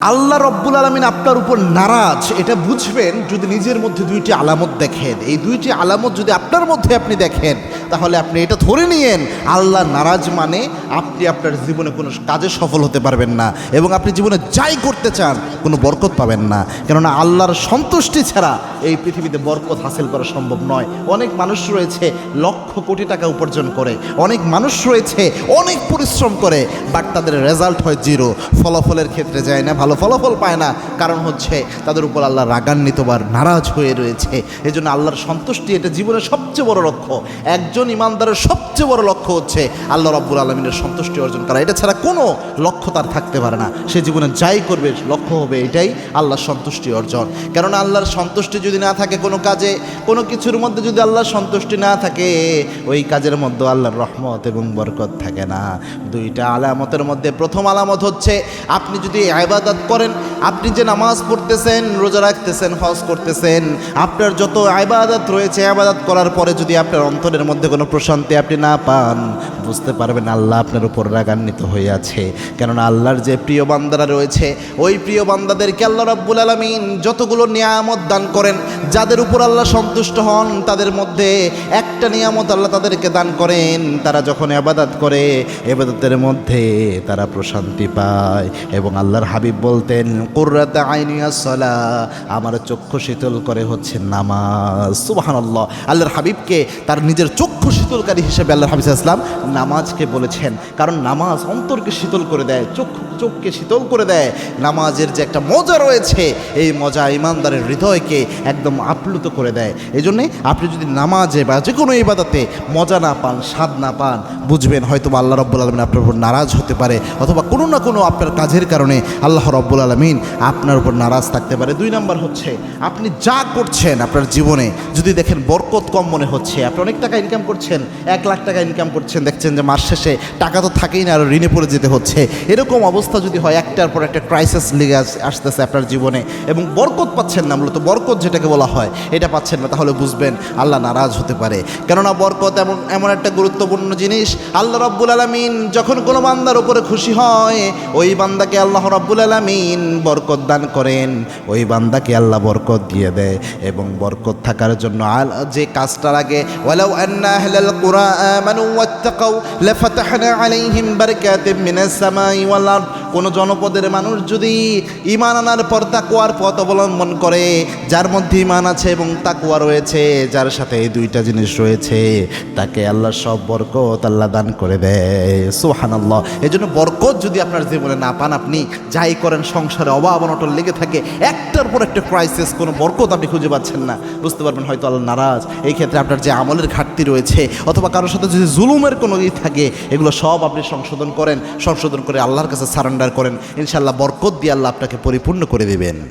আল্লাহ রব্বুল আলমিন আপনার উপর নারাজ, এটা বুঝবেন যদি নিজের মধ্যে দুইটি আলামত দেখেন। এই দুইটি আলামত যদি আপনার মধ্যে আপনি দেখেন তাহলে আপনি এটা ধরে নিয়েন, আল্লাহ নারাজ মানে আপনি আপনার জীবনে কোনো কাজে সফল হতে পারবেন না এবং আপনি জীবনে যাই করতে চান, কোনো বরকত পাবেন না। কেননা আল্লাহর সন্তুষ্টি ছাড়া এই পৃথিবীতে বরকত হাসিল করা সম্ভব নয়। অনেক মানুষ রয়েছে লক্ষ কোটি টাকা উপার্জন করে, অনেক মানুষ রয়েছে অনেক পরিশ্রম করে বাট তাদের রেজাল্ট হয় জিরো ফলাফলের ক্ষেত্রে যায় না, ভালো ফলাফল পায় না। কারণ হচ্ছে তাদের উপর আল্লাহ রাগান্বিত বা নারাজ হয়ে রয়েছে। এই জন্য আল্লাহর সন্তুষ্টি এটা জীবনের সবচেয়ে বড় লক্ষ্য, একজন ইমানদারের সবচেয়ে বড় লক্ষ্য হচ্ছে আল্লাহ রব্বুল আলমিনের সন্তুষ্টি অর্জন করা। এটা ছাড়া কোনো লক্ষ্য তার থাকতে পারে না। সে জীবনে যাই করবে, লক্ষ্য হবে এটাই আল্লাহর সন্তুষ্টি অর্জন। কেননা আল্লাহর সন্তুষ্টি যদি না থাকে কোনো কাজে, কোনো কিছুর মধ্যে যদি আল্লাহর সন্তুষ্টি না থাকে, ওই কাজের মধ্যে আল্লাহর রহমত এবং বরকত থাকে না। দুইটা আলামতের মধ্যে প্রথম আলামত হচ্ছে, আপনি যদি আবাদত করেন, আপনি যে নামাজ পড়তেছেন, রোজা রাখতেছেন, হজ করতেছেন, আপনার যত আবাদত রয়েছে আবাদত করার পরে যদি আপনার অন্তরের মধ্যে কোনো প্রশান্তি আপনি না পান, বুঝতে পারবেন আল্লাহ আপনার উপর রাগান্বিত হয়ে আছে। কেননা আল্লাহর যে প্রিয় বান্দারা রয়েছে, ওই প্রিয় বান্দাদেরকে আল্লাহ রাব্বুল আলমিন যতগুলো নিয়ামত দান করেন, যাদের উপর আল্লাহ সন্তুষ্ট হন, তাদের মধ্যে একটা নিয়ামত আল্লাহ তাদেরকে দান করেন। তারা যখন আবাদাত করে এবাদতের মধ্যে তারা প্রশান্তি পায় এবং আল্লাহর হাবিব বলতেন, কুর্রাতা আইনিয়া সলা আমার চক্ষু শীতল করে হচ্ছে নামাজ। সুবহানাল্লাহ। আল্লাহর হাবিবকে তার নিজের চক্ষু শীতলকারী হিসেবে আল্লাহর হাবিব ইসলাম নামাজকে বলেছেন। কারণ নামাজ অন্তরকে শীতল করে দেয় চক্ষু চোখকে শীতল করে দেয়। নামাজের যে একটা মজা রয়েছে, এই মজা ইমানদারের হৃদয়কে একদম আপ্লুত করে দেয়। এই জন্যে আপনি যদি নামাজে বা যে কোনো ইবাদতে মজা না পান, স্বাদ না পান, বুঝবেন হয়তো আল্লাহ রব্বুল আলমিন আপনার উপর নারাজ হতে পারে, অথবা কোনো না কোনো আপনার কাজের কারণে আল্লাহ রব্বুল আলমিন আপনার উপর নারাজ থাকতে পারে। দুই নাম্বার হচ্ছে, আপনি যা করছেন আপনার জীবনে, যদি দেখেন বরকত কম মনে হচ্ছে। আপনি অনেক টাকা ইনকাম করছেন, এক লাখ টাকা ইনকাম করছেন, দেখছেন যে মাস শেষে টাকা তো থাকেই না আরও ঋণে পড়ে যেতে হচ্ছে। এরকম অবস্থা যদি হয়, একটার পর একটা ক্রাইসিস লেগে আস- আসতেছে আপনার জীবনে এবং বরকত পাচ্ছেন না মূলত, বরকত যেটাকে বলা হয়, এটা পাচ্ছেন না, তাহলে বুঝবেন আল্লাহ নারাজ হতে পারে। কেননা বরকত এমন এমন একটা গুরুত্বপূর্ণ জিনিস, আল্লাহ রব্বুল আলমিন যখন কোনো বান্দার উপরে খুশি হয়, ওই বান্দাকে আল্লাহ রব্বুল আলমিন বরকত দান করেন। ওই বান্দাকে আল্লাহ বরকত দিয়ে দেয় এবং বরকত থাকার জন্য যে কাজটার আগে, ওয়ালাউ আন্না আহলাল কুরা আমানু ওয়াত্তাকাউ আলাইহিম বারাকাতিম মিনাস সামাই ওয়াল আরদ। কোন জনপদের মানুষ যদি ঈমান আনার পর তাকওয়ার পথ অবলম্বন করে, যার মধ্যে ঈমান আছে এবং তাকওয়া রয়েছে, যার সাথে এই দুইটা জিনিস রয়েছে, তাকে আল্লাহ সব বরকত আল্লাহ দান করে দেয়। সুবহানাল্লাহ। এই জন্য বরকত যদি আপনার জীবনে না পান, আপনি যাই করেন, সংসারে অভাব অনটন লেগে থাকে, একটার পর একটা ক্রাইসিস কোনো বরকত আপনি খুঁজে পাচ্ছেন না। বুঝতে পারবেন হয়তো আল্লাহ নারাজ। এই ক্ষেত্রে আপনার যে আমলের ঘাটতি রয়েছে, অথবা কারোর সাথে যদি জুলুমের কোনো ই থাকে, এগুলো সব আপনি সংশোধন করেন, সংশোধন করে আল্লাহর কাছে সারেন্ডার করেন। ইনশাল্লাহ বরকত দিয়ে আল্লাহ আপনাকে পরিপূর্ণ করে দেবেন।